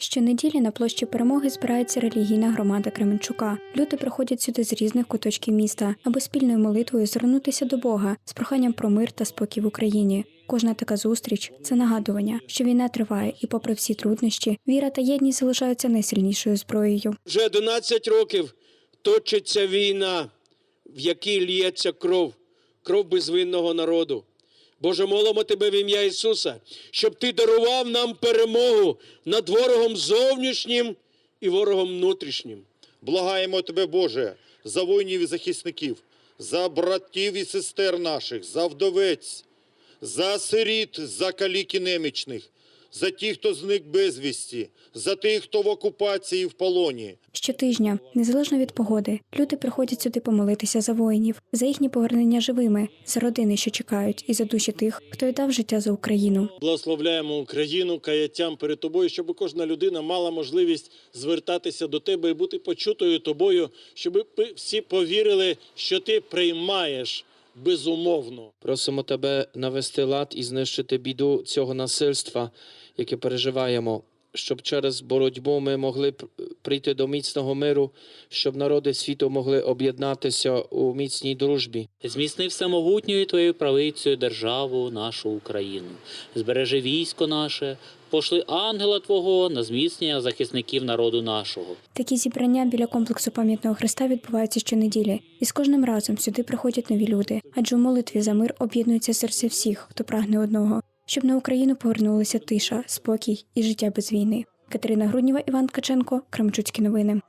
Щонеділі на площі перемоги збирається релігійна громада Кременчука. Люди приходять сюди з різних куточків міста, аби спільною молитвою звернутися до Бога з проханням про мир та спокій в Україні. Кожна така зустріч це нагадування, що війна триває, і, попри всі труднощі, віра та єдність залишаються найсильнішою зброєю. Вже 11 років точиться війна, в якій лється кров, кров безвинного народу. Боже, молимо Тебе в ім'я Ісуса, щоб Ти дарував нам перемогу над ворогом зовнішнім і ворогом внутрішнім. Благаємо Тебе, Боже, за воїнів і захисників, за братів і сестер наших, за вдовець, за сиріт, за калік і немічних, за тих, хто зник безвісті, за тих, хто в окупації в полоні. Щотижня, незалежно від погоди, люди приходять сюди помолитися за воїнів, за їхнє повернення живими, за родини, що чекають, і за душі тих, хто віддав життя за Україну. Благословляємо Україну каяттям перед тобою, щоб кожна людина мала можливість звертатися до тебе і бути почутою тобою, щоб всі повірили, що ти приймаєш безумовно. Просимо тебе навести лад і знищити біду цього насильства, яке переживаємо, щоб через боротьбу ми могли пр- прийти до міцного миру, щоб народи світу могли об'єднатися у міцній дружбі. Зміцни всемогутньою твоєю правицею державу нашу Україну. Збережи військо наше, пошли ангела Твого на зміцнення захисників народу нашого. Такі зібрання біля комплексу пам'ятного Христа відбуваються щонеділі, і з кожним разом сюди приходять нові люди, адже у молитві за мир об'єднується серце всіх, хто прагне одного, щоб на Україну повернулися тиша, спокій і життя без війни. Катерина Грудніва, Іван Ткаченко, Кремчуцькі новини.